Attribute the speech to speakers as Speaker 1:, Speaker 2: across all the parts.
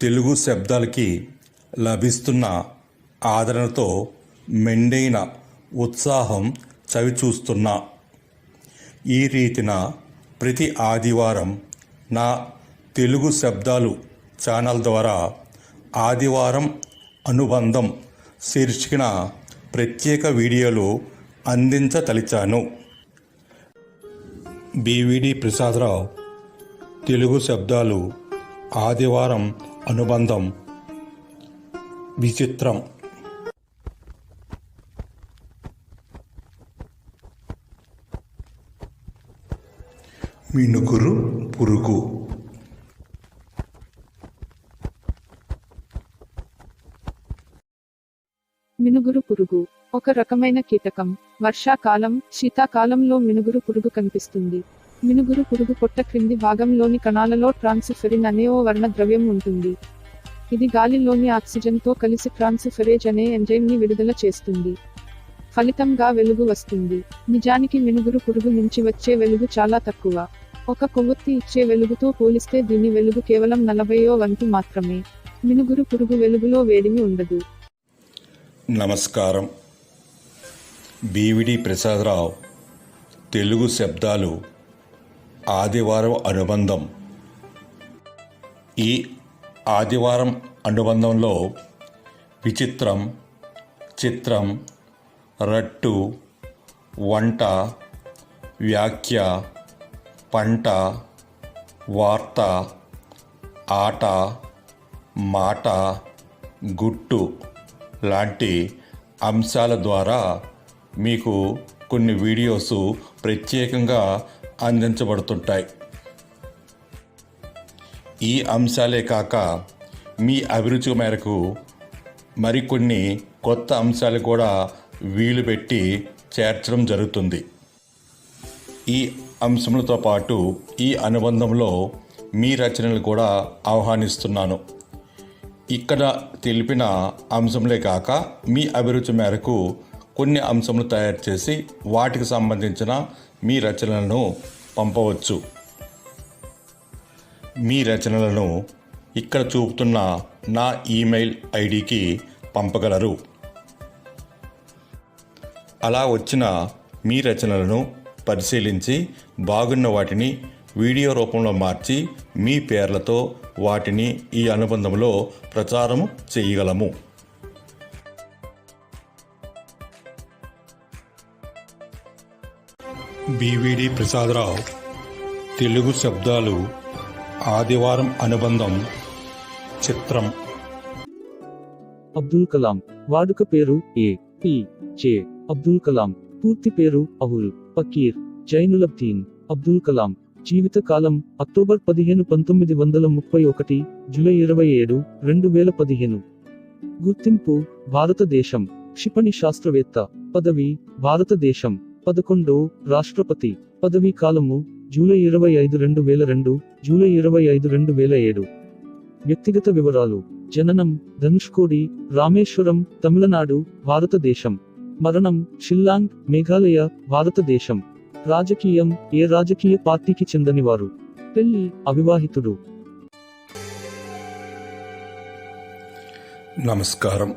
Speaker 1: తెలుగు శబ్దాలకి లభిస్తున్న ఆదరణతో మెండైన ఉత్సాహం చవిచూస్తున్నా ఈ రీతిన ప్రతి ఆదివారం నా తెలుగు శబ్దాలు ఛానల్ ద్వారా ఆదివారం అనుబంధం శీర్షికన ప్రత్యేక వీడియోలు అందించతలిచాను. బీవీడి ప్రసాదరావు తెలుగు శబ్దాలు ఆదివారం అనుబంధం విచిత్రం. మినుగురు పురుగు.
Speaker 2: మినుగురు పురుగు ఒక రకమైన కీటకం. వర్షాకాలం శీతాకాలంలో మినుగురు పురుగు కనిపిస్తుంది. మినుగురు పురుగు పొట్ట క్రింది భాగంలోని కణాలలో ట్రాన్సిఫెరిన్ అనే ఓ వర్ణ ద్రవ్యం ఉంటుంది. ఇది గాలిలోని ఆక్సిజన్తో కలిసి ట్రాన్సిఫెరేజ్ అనే ఎంజైమ్ని విడుదల చేస్తుంది. ఫలితంగా వెలుగు వస్తుంది. నిజానికి మినుగురు పురుగు నుంచి వచ్చే వెలుగు చాలా తక్కువ. ఒక కొవ్వొత్తి ఇచ్చే వెలుగుతో పోలిస్తే దీని వెలుగు కేవలం నలభైయో వంతు మాత్రమే. మినుగురు పురుగు వెలుగులో వేడిమి ఉండదు.
Speaker 1: నమస్కారం. బీవిడి ప్రసాదరావు. తెలుగు శబ్దాలు ఆదివారం అనుబంధం. ఈ ఆదివారం అనుబంధంలో విచిత్రం చిత్రం రట్టు వంట వ్యాఖ్య పంట వార్త ఆట మాట గుట్టు లాంటి అంశాల ద్వారా మీకు కొన్ని వీడియోస్ ప్రత్యేకంగా అందించబడుతుంటాయి. ఈ అంశాలే కాక మీ అభిరుచి మేరకు మరికొన్ని కొత్త అంశాలు కూడా వీలు పెట్టి చేర్చడం జరుగుతుంది. ఈ అంశములతో పాటు ఈ అనుబంధంలో మీ రచనలు కూడా ఆహ్వానిస్తున్నాను. ఇక్కడ తెలిపిన అంశంలే కాక మీ అభిరుచి మేరకు కొన్ని అంశములు తయారు చేసి వాటికి సంబంధించిన మీ రచనలను పంపవచ్చు. మీ రచనలను ఇక్కడ చూపుతున్న నా ఈమెయిల్ ఐడికి పంపగలరు. అలా వచ్చిన మీ రచనలను పరిశీలించి బాగున్న వాటిని వీడియో రూపంలో మార్చి మీ పేర్లతో వాటిని ఈ అనుబంధంలో ప్రచారం చేయగలము. బివిడి ప్రసాదరావు తెలుగు శబ్దాలు ఆదివారం అనుబంధం చిత్రం.
Speaker 3: అబ్దుల్ కలాం వాడుక పేరు A P J Abdul Kalam పూర్తి పేరు అబుల్ పకీర్ జైనులబ్దీన్ అబ్దుల్ కలాం. జీవిత కాలం అక్టోబర్ పదిహేను పంతొమ్మిది వందల ముప్పై ఒకటి జూలై ఇరవై ఏడు రెండు వేల పదిహేను. గుర్తింపు భారతదేశం క్షిపణి శాస్త్రవేత్త పదవి భారతదేశం. పదకొండు రాష్ట్రపతి. పదవీ కాలము జూలై ఇరవై ఐదు రెండు వేల రెండు జూలై ఇరవై ఐదు రెండు వేల ఏడు. వ్యక్తిగత వివరాలు. జననం ధనుష్కోడి రామేశ్వరం తమిళనాడు భారతదేశం. మరణం షిల్లాంగ్ మేఘాలయ భారతదేశం. రాజకీయం ఏ రాజకీయ పార్టీకి చెందనివారు? పెళ్ళి అవివాహితుడు.
Speaker 1: నమస్కారం.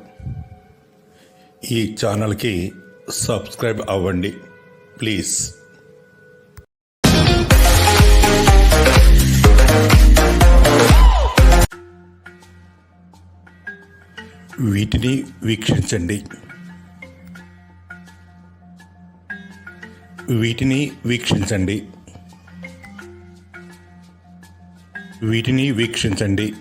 Speaker 1: ఈ ఛానల్కి సబ్స్క్రైబ్ అవ్వండి. ప్లీజ్. వీటిని వీక్షించండి. వీటిని వీక్షించండి. వీటిని వీక్షించండి.